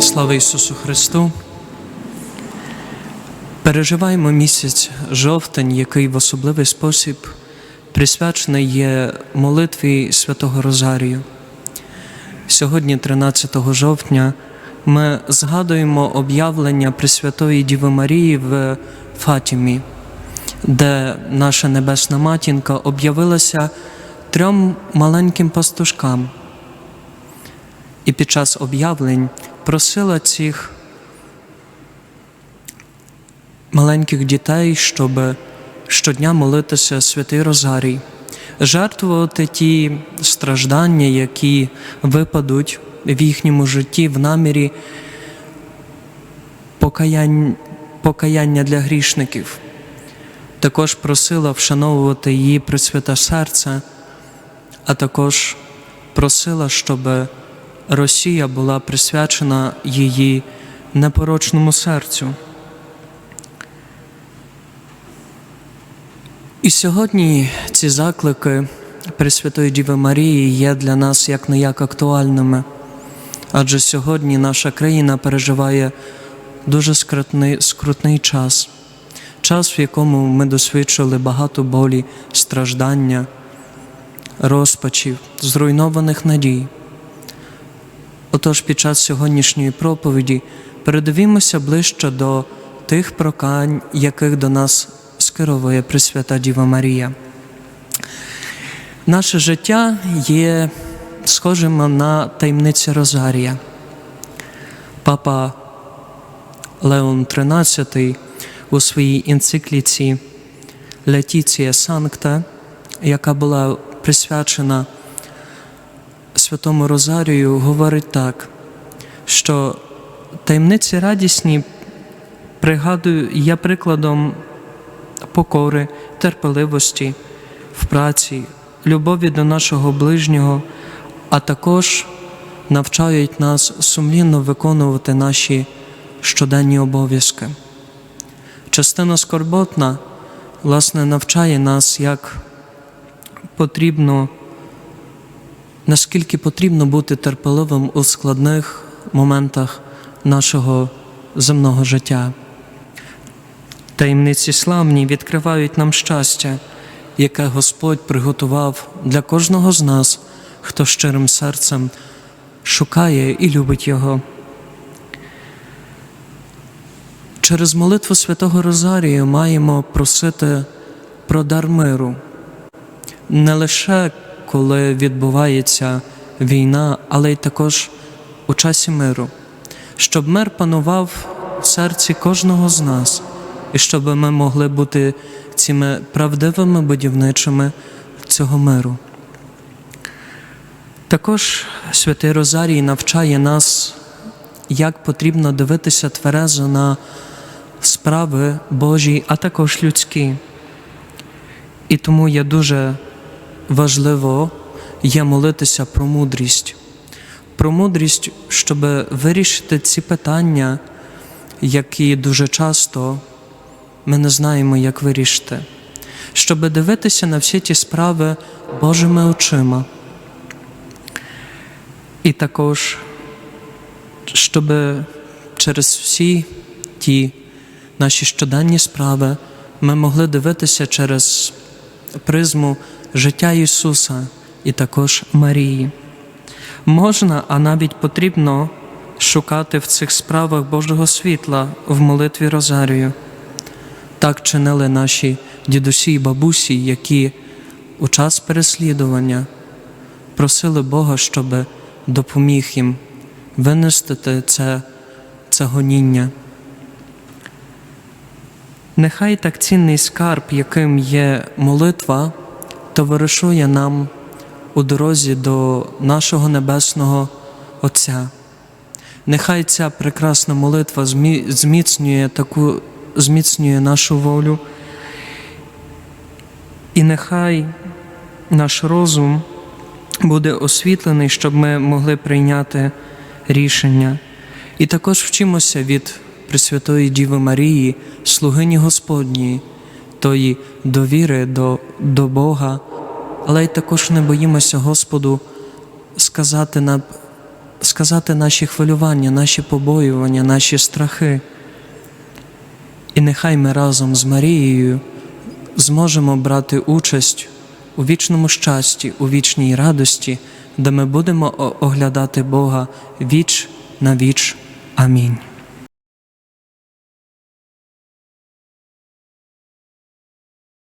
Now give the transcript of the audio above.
Слава Ісусу Христу! Переживаємо місяць жовтень, який в особливий спосіб присвячений є молитві Святого Розарію. Сьогодні, 13 жовтня, ми згадуємо об'явлення Пресвятої Діви Марії в Фатімі, де наша Небесна Матінка об'явилася трьом маленьким пастушкам і під час об'явлень просила цих маленьких дітей, щоб щодня молитися Святий Розарій, жертвувати ті страждання, які випадуть в їхньому житті в намірі покаяння для грішників. Також просила вшановувати її Пресвяте серце, а також просила, щоб Росія була присвячена її непорочному серцю. І сьогодні ці заклики Пресвятої Діви Марії є для нас як не як актуальними, адже сьогодні наша країна переживає дуже скрутний, скрутний час, час, в якому ми досвідчили багато болі, страждання, розпачів, зруйнованих надій. Отож, під час сьогоднішньої проповіді передивімося ближче до тих прокань, яких до нас скеровує Пресвята Діва Марія. Наше життя є схожим на таємниці Розарія. Папа Леон XIII у своїй енцикліці Летіція Санкта, яка була присвячена Святому Розарію говорить так, що таємниці радісні пригадую, є прикладом покори, терпеливості в праці, любові до нашого ближнього, а також навчають нас сумлінно виконувати наші щоденні обов'язки. Частина скорботна, власне, навчає нас, як потрібно наскільки потрібно бути терпеливим у складних моментах нашого земного життя. Таємниці славні відкривають нам щастя, яке Господь приготував для кожного з нас, хто щирим серцем шукає і любить Його. Через молитву Святого Розарію маємо просити про дар миру, не лише коли відбувається війна, але й також у часі миру, щоб мир панував в серці кожного з нас, і щоб ми могли бути цими правдивими будівничими цього миру. Також Святий Розарій навчає нас, як потрібно дивитися тверезо на справи Божі, а також людські. І тому я дуже важливо є молитися про мудрість, про мудрість, щоб вирішити ці питання, які дуже часто ми не знаємо, як вирішити, щоб дивитися на всі ті справи Божими очима. І також, щоб через всі ті наші щоденні справи ми могли дивитися через призму життя Ісуса і також Марії. Можна, а навіть потрібно шукати в цих справах Божого світла в молитві Розарію. Так чинили наші дідусі і бабусі, які у час переслідування просили Бога, щоб допоміг їм винести це, це гоніння. Нехай так цінний скарб, яким є молитва, товаришує нам у дорозі до нашого Небесного Отця. Нехай ця прекрасна молитва зміцнює таку, зміцнює нашу волю, і нехай наш розум буде освітлений, щоб ми могли прийняти рішення. І також вчимося від Пресвятої Діви Марії, слугині Господньої, тої довіри до, до Бога, але й також не боїмося Господу сказати нам сказати наші хвилювання, наші побоювання, наші страхи. І нехай ми разом з Марією зможемо брати участь у вічному щасті, у вічній радості, де ми будемо оглядати Бога віч на віч. Амінь.